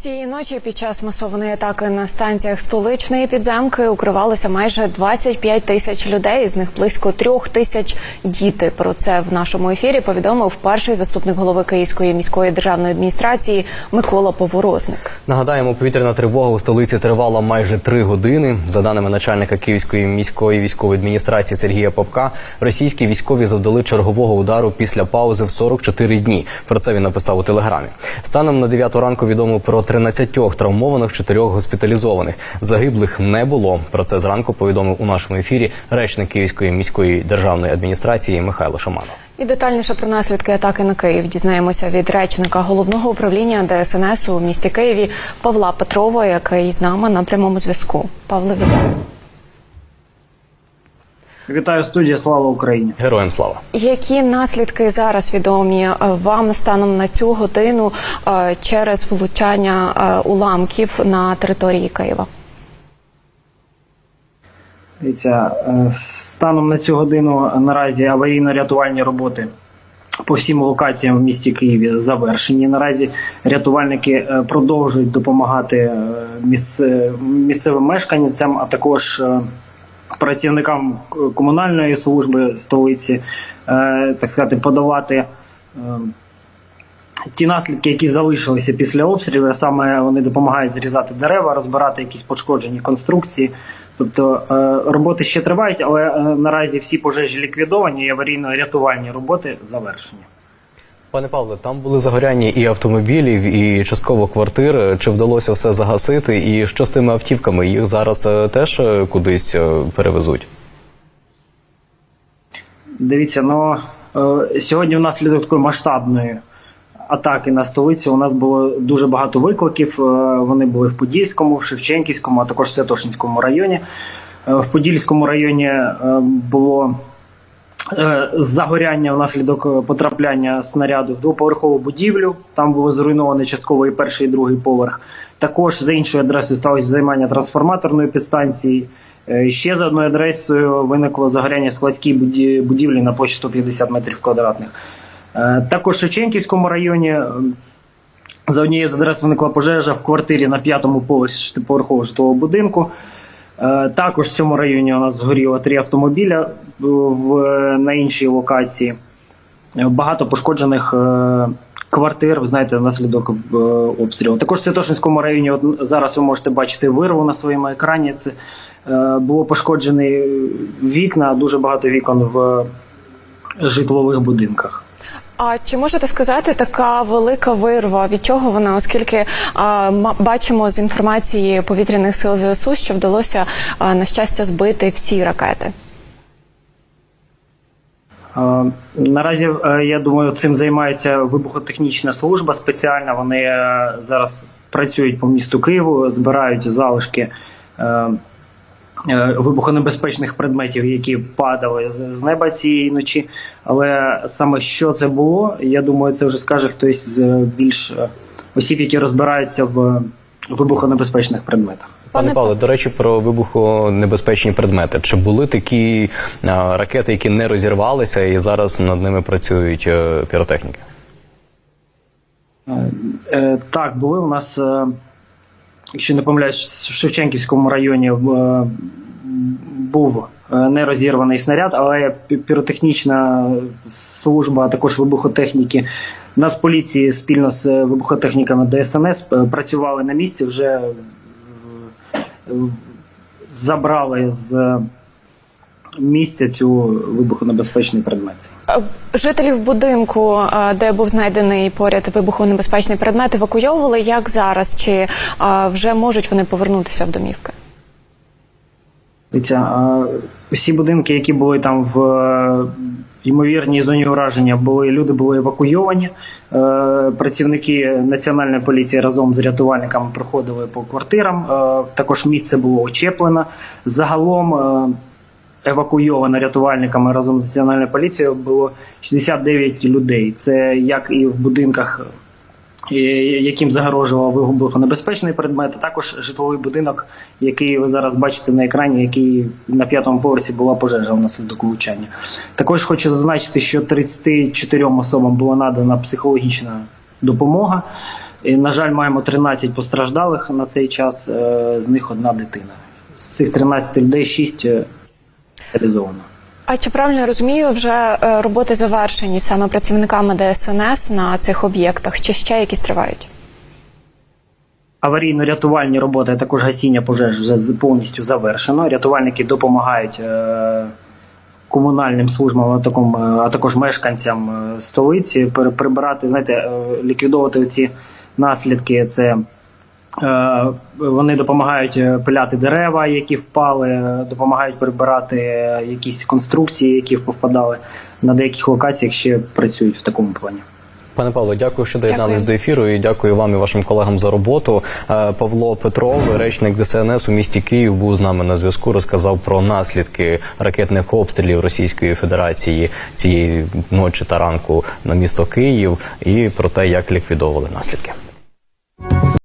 Цієї ночі під час масованої атаки на станціях столичної підземки укривалося майже 25 тисяч людей. З них близько трьох тисяч діти. Про це в нашому ефірі повідомив перший заступник голови Київської міської державної адміністрації Микола Поворозник. Нагадаємо, повітряна тривога у столиці тривала майже три години. За даними начальника Київської міської військової адміністрації Сергія Попка, російські військові завдали чергового удару після паузи в 44 дні. Про це він написав у телеграмі. Станом на 9 ранку відомо про 13 травмованих, 4 госпіталізованих. Загиблих не було. Про це зранку повідомив у нашому ефірі речник Київської міської державної адміністрації Михайло Шаманов. І детальніше про наслідки атаки на Київ дізнаємося від речника головного управління ДСНС у місті Києві Павла Петрова, який з нами на прямому зв'язку. Павло, вітаю. Вітаю студія, слава Україні. Героям слава! Які наслідки зараз відомі е, вам станом на цю годину е, через влучання е, уламків на території Києва? Дивіться, станом на цю годину наразі аварійно-рятувальні роботи по всім локаціям в місті Києві завершені. Наразі рятувальники продовжують допомагати місцевим мешканцям, а також працівникам комунальної служби столиці, е, так сказати, подавати. е, Ті наслідки, які залишилися після обстрілів, саме вони допомагають зрізати дерева, розбирати якісь пошкоджені конструкції. Тобто е, роботи ще тривають, але наразі всі пожежі ліквідовані і аварійно-рятувальні роботи завершені. Пане Павле, там були загоряння і автомобілів, і частково квартир. Чи вдалося все загасити? І що з тими автівками? Їх зараз е, теж е, кудись е, перевезуть? Дивіться, ну сьогодні внаслідок такої масштабної атаки на столицю у нас було дуже багато викликів. Вони були в Подільському, в Шевченківському, а також в Святошинському районі. В Подільському районі було загоряння внаслідок потрапляння снаряду в двоповерхову будівлю. Там було зруйновано частково і перший, і другий поверх. Також за іншою адресою сталося займання трансформаторної підстанції. Е, Ще за одною адресою виникло загоряння складській буді- будівлі на площі 150 метрів квадратних. Е, Також в Шевченківському районі е, за однією з адрес виникла пожежа в квартирі на п'ятому поверсі шестиповерхового житлового будинку. Е, Також в цьому районі у нас згоріло три автомобіля е, в, на іншій локації. Е, Багато пошкоджених квартир, знаєте, внаслідок обстрілу. Також в Святошинському районі, от зараз ви можете бачити вирву на своєму екрані. Це було пошкоджені вікна, дуже багато вікон в житлових будинках. А чи можете сказати така велика вирва? Від чого вона? Оскільки а, бачимо з інформації повітряних сил ЗСУ, що вдалося а, на щастя збити всі ракети. Наразі е, я думаю, цим займається вибухотехнічна служба спеціальна. Вони е, зараз працюють по місту Києву, збирають залишки е, вибухонебезпечних предметів, які падали з неба цієї ночі. Але саме що це було, я думаю, це вже скаже хтось з більш е, осіб, які розбираються в вибухонебезпечних предметах. Пане Павле, до речі, про вибухонебезпечні предмети. Чи були такі ракети, які не розірвалися, і зараз над ними працюють е, піротехніки? Е, Так, були у нас, е, якщо не помиляюсь, в Шевченківському районі е, був е, нерозірваний снаряд, але пі- піротехнічна служба, а також вибухотехніки Нацполіції спільно з е, вибухотехніками ДСНС працювали на місці, вже забрали з місця цю вибухонебезпечний предмет. Е, Жителів будинку, е, де був знайдений поряд вибухонебезпечний предмет, евакуйовували як зараз? Чи е, вже можуть вони повернутися в домівки? Всі будинки, які були там в ймовірній зоні ураження, були люди були евакуйовані. Працівники національної поліції разом з рятувальниками проходили по квартирам. Також місце було очеплено. Загалом евакуйовано рятувальниками разом з національною поліцією було 69 людей. Це як і в будинках і- яким загрожував вибухонебезпечний предмет, а також житловий будинок, який ви зараз бачите на екрані, який на п'ятому поверсі була пожежа внаслідок влучання. Також хочу зазначити, що 34 особам була надана психологічна допомога. І, на жаль, маємо 13 постраждалих на цей час, е, з них одна дитина. З цих 13 людей 6 реалізовано. А чи правильно я розумію, вже е, роботи завершені саме працівниками ДСНС на цих об'єктах, чи ще якісь тривають? Аварійно-рятувальні роботи, а також гасіння пожеж вже повністю завершено. Рятувальники допомагають е, комунальним службам, а, е, також мешканцям столиці прибирати, знаєте, ліквідовувати ці наслідки. Це вони допомагають е, пиляти дерева, які впали, е, допомагають прибирати е, якісь конструкції, які повпадали. На деяких локаціях ще працюють в такому плані. Пане Павло, дякую, що доєднались Дякую. до ефіру. І дякую вам і вашим колегам за роботу. Е, Павло Петров, речник ДСНС у місті Київ, був з нами на зв'язку. Розказав про наслідки ракетних обстрілів Російської Федерації цієї ночі та ранку на місто Київ і про те, як ліквідовували наслідки.